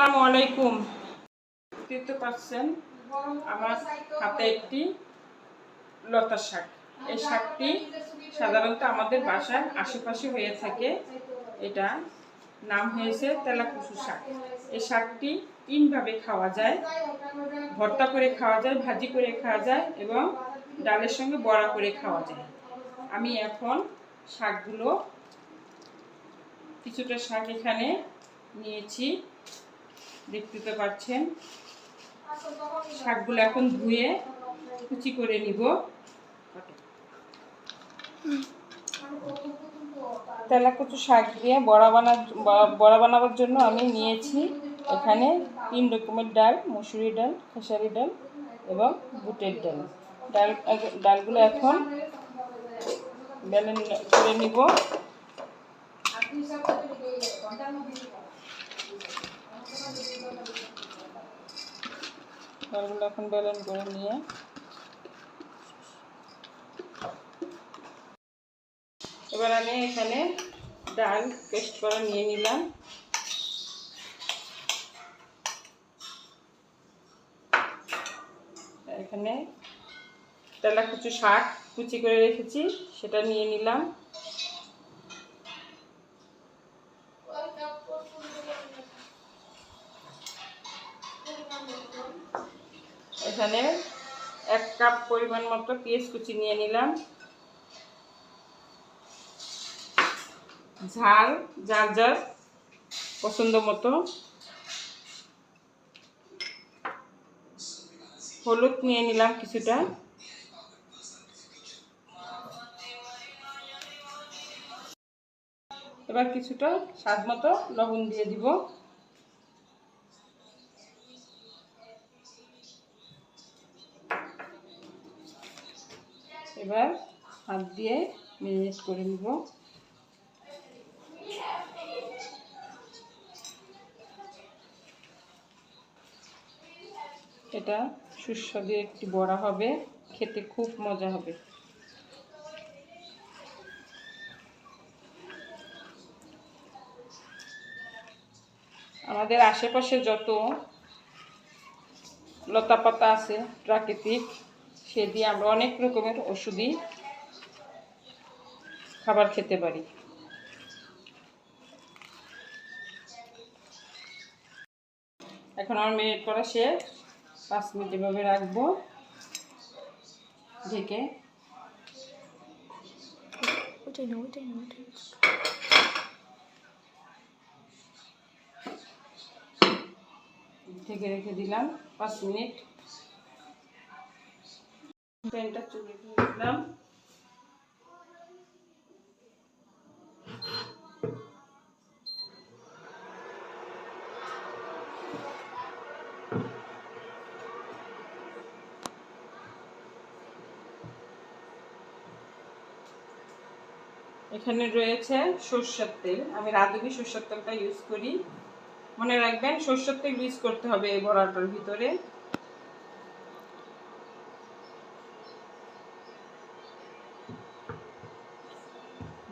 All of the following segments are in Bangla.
আসসালামু আলাইকুম। দেখতে পাচ্ছেন, আমার হাতে একটি লতা শাক। এই শাকটি সাধারণত আমাদের বাসার আশেপাশে হয়ে থাকে। এটা নাম হয়েছে তেলাকুচু শাক। এই শাকটি তিনভাবে খাওয়া যায়। ভর্তা করে খাওয়া যায়, ভাজি করে খাওয়া যায় এবং ডালের সঙ্গে বড়া করে খাওয়া যায়। আমি এখন শাকগুলো, কিছুটা শাক এখানে নিয়েছি। দেখতে তো পাচ্ছেন। শাকগুলো এখন ধুয়ে কুচি করে নিব। তেলাকুচু শাক দিয়ে বড়া বানা বড়া বানাবার জন্য আমি নিয়েছি এখানে তিন রকমের ডাল, মুসুরি ডাল, খেসারি ডাল এবং বুটের ডাল। ডাল ডালগুলো এখন বেলেন করে নিব। ডালগুলো এখন বেলেন করে নিয়ে। এবার আমি এখানে ডাল পেস্ট করা নিয়ে নিলাম। এখানে তেলা কুচু শাক কুচি করে রেখেছি, সেটা নিয়ে নিলাম। এখানে এক কাপ পরিমাণ মতো পেঁয়াজ কুচি নিয়ে নিলাম। ঝাল, যার যার পছন্দ মতো। হলুদ নিয়ে নিলাম কিছুটা। এবার কিছুটা স্বাদ মতো লবণ দিয়ে দিব। হাত দিয়ে ম্যারিনেট করে নিব। এটা সুস্বাদু একটি বড়া হবে, খেতে খুব মজা হবে। আমাদের আশেপাশে যত লতা পাতা আছে প্রাকৃতিক, সে দিয়ে আমরা অনেক রকমের ওষুধি খাবার খেতে পারি। এখন আমার মিনিট করা শেষ। পাঁচ মিনিট এভাবে রাখব। ঢেকে। ওটাই না ওটাই না ওটাই ঢেকে রেখে দিলাম পাঁচ মিনিট। প্যানটা চুলে দিলাম। এখানে রয়েছে সর্ষের তেল। আমি রাঁধুনি সর্ষের তেলটা ইউজ করি। মনে রাখবেন, সর্ষের তেল ইউজ করতে হবে এই বড়াটার ভিতরে।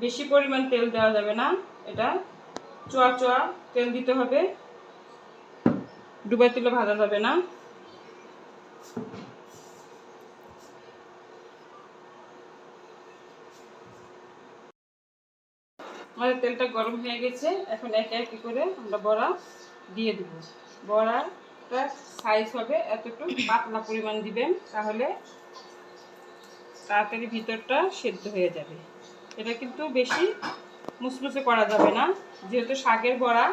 বেশি পরিমাণ তেল দেওয়া যাবে না এটা। চোয়া চোয়া তেল দিতে হবে। ডুবাই তেলে ভাজা যাবে না। আমাদের তেলটা গরম হয়ে গেছে। এখন একে একে করে আমরা বড়া দিয়ে দেব। বড়াটা সাইজ হবে এতটুকু, পাতলা পরিমাণ দিবেন, তাহলে তাড়াতাড়ি ভিতরটা সেদ্ধ হয়ে যাবে। এটা কিন্তু বেশি মুসমুসে করা যাবে না। যেহেতু শাকের বড়া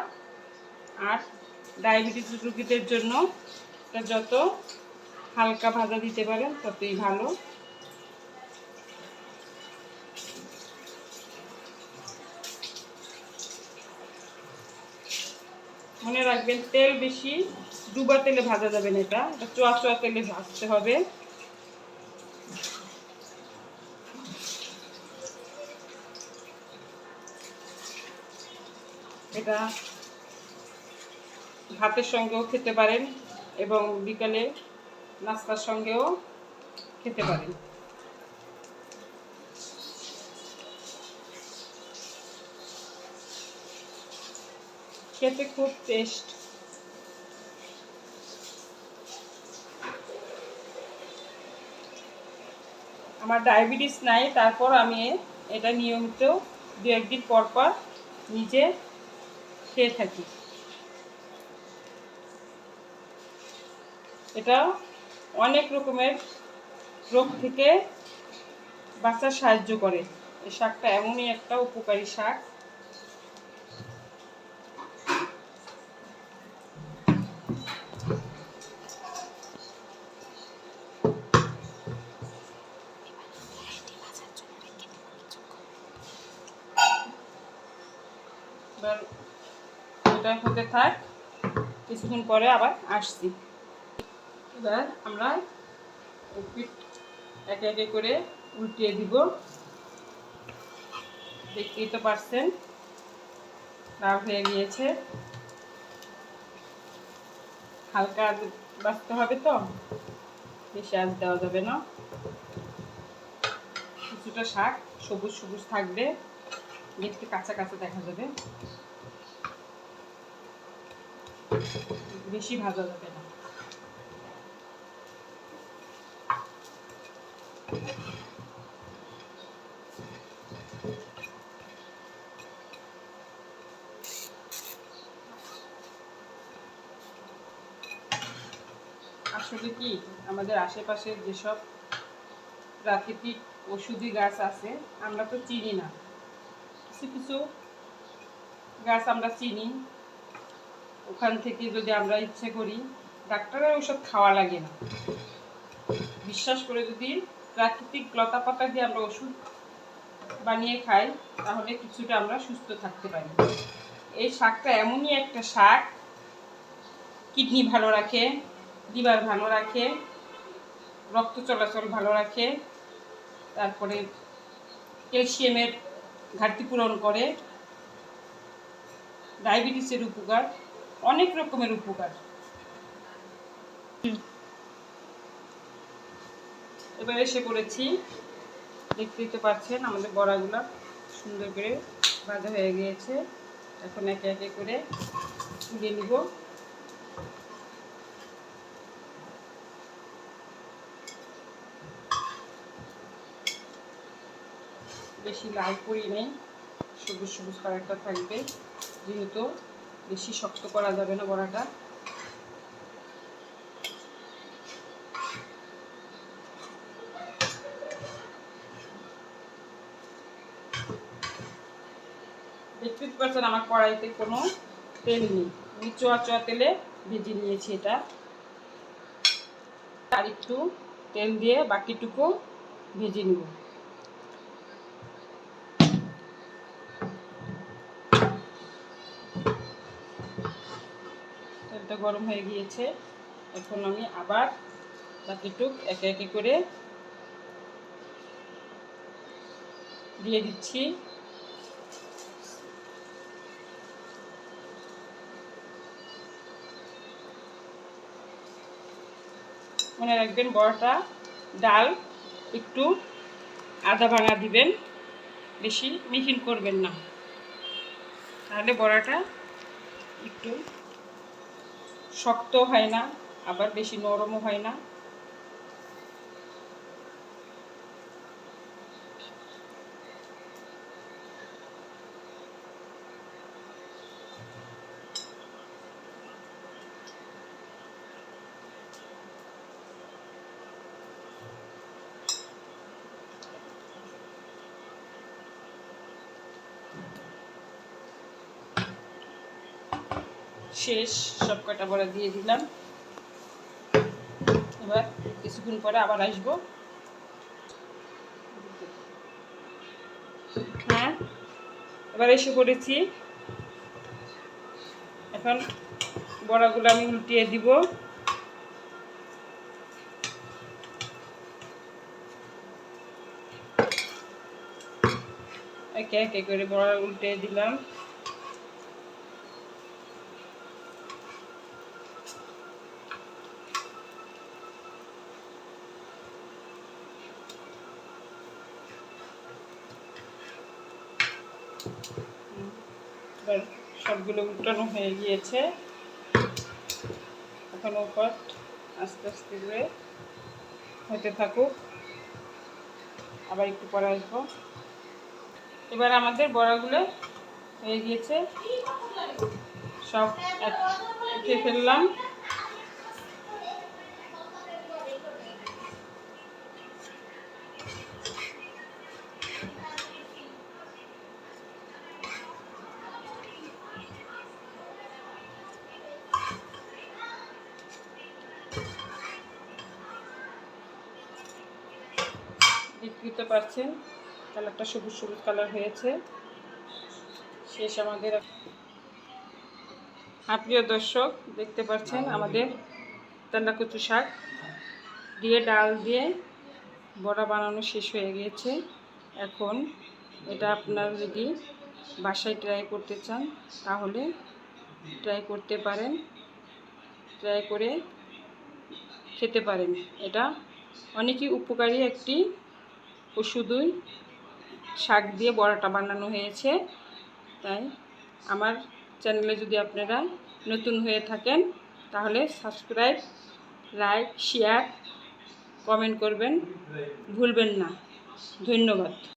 আর ডায়াবেটিস রোগীদের জন্য যত হালকা ভাজা দিতে পারেন, ততই ভালো। মনে রাখবেন, তেল বেশি ডুবা তেলে ভাজা যাবে না এটা। এটা চোয়া চোয়া তেলে ভাজতে হবে। এটা ভাতের সঙ্গেও খেতে পারেন এবং বিকালে নাস্তার সঙ্গেও খেতে পারেন। খেতে খুব টেস্ট। আমার ডায়াবেটিস নাই তারপর আমি এটা নিয়মিত দু একদিন পর পর নিজে খেয়ে থাকি। এটা অনেক রকমের রোগ থেকে বাঁচার সাহায্য করে। এই শাকটা এমনই একটা উপকারী শাক। এবার এটা হতে থাক। কিছুক্ষণ পরে আবার আসছি। এবার আমরা পিঠ একে একে করে উল্টিয়ে দিব। দেখতেই তো পারছেন লাভ হয়ে গিয়েছে। হালকা বাঁচতে হবে তো বেশি আঁচ দেওয়া যাবে না। কিছুটা শাক সবুজ সবুজ থাকবে দেখতে কাঁচা কাঁচা দেখা যাবে। বেশি না। আসলে কি, আমাদের আশেপাশে যেসব প্রাকৃতিক ওষুধি গাছ আছে, আমরা তো চিনি না। কিছু কিছু গাছ আমরা চিনি ওখান থেকে যদি আমরা ইচ্ছে করি, ডাক্তারের ওষুধ খাওয়া লাগে না। বিশ্বাস করে যদি প্রাকৃতিক লতা পাতা দিয়ে আমরা ওষুধ বানিয়ে খাই, তাহলে কিছুটা আমরা সুস্থ থাকতে পারি। এই শাকটা এমনই একটা শাক, কিডনি ভালো রাখে, লিভার ভালো রাখে, রক্ত চলাচল ভালো রাখে, তারপরে ক্যালসিয়ামের ঘাটতি পূরণ করে, ডায়াবেটিসের উপকার। অনেক রকমের উপকার। এবার এসে পড়েছি। দেখতেই তো পাচ্ছেন আমাদের বড়াগুলো সুন্দর করে ভাজা হয়ে গিয়েছে। এখন একে একে করে তুলে নিব। বেশি লাল করি নেই সবুজ সবুজ কালারটা থাকবে যেহেতু বেশি শক্ত করা যাবে না বড়াটা। দেখতে পাচ্ছেন আমার কড়াইতে কোনো তেল নেই। আমি চোয়া চোয়া তেলে ভেজে নিয়েছি এটা। আর একটু তেল দিয়ে বাকিটুকু ভেজে নিব। তেলটা গরম হয়ে গিয়েছে। এখন আমি আবার বাকিটুক একে একে করে দিয়ে দিচ্ছি। মনে রাখবেন, বড়টা ডাল, একটু আদা ভাঙা দিবেন, বেশি মিহিন করবেন না। তাহলে বড়াটা একটু শক্ত হয় না আবার বেশি নরমও হয় না। শেষ, সব কটা বড়া দিয়ে দিলাম। এবার কিছুক্ষণ পরে আবার আসব। হ্যাঁ এবার এসে পড়েছি। এখন বড়াগুলো আমি উল্টিয়ে দিব। একে একে করে বড়া উল্টে দিলাম এবার সবগুলো উল্টানো হয়ে গিয়েছে। এখনও উপর আস্তে আস্তে করে হতে থাকুক। আবার একটু পরে আসব। এবার আমাদের বড়াগুলো হয়ে গিয়েছে। সব উঠে ফেললাম। দেখতে পাচ্ছেন কালারটা সবুজ সবুজ কালার হয়েছে। শেষ আমাদের। হ্যাঁ প্রিয় দর্শক দেখতে পাচ্ছেন আমাদের তেলা কচু শাক। দিয়ে ডাল দিয়ে বড়া বানানো শেষ হয়ে গিয়েছে এখন এটা আপনারা যদি বাসায় ট্রাই করতে চান তাহলে ট্রাই করতে পারেন। ট্রাই করে খেতে পারেন। এটা অনেকই উপকারী একটি ওষুধই, শাক দিয়ে বড়াটা বানানো হয়েছে। তাই আমার চ্যানেলে যদি আপনারা নতুন হয়ে থাকেন, তাহলে সাবস্ক্রাইব, লাইক, শেয়ার, কমেন্ট করবেন। ভুলবেন না। ধন্যবাদ।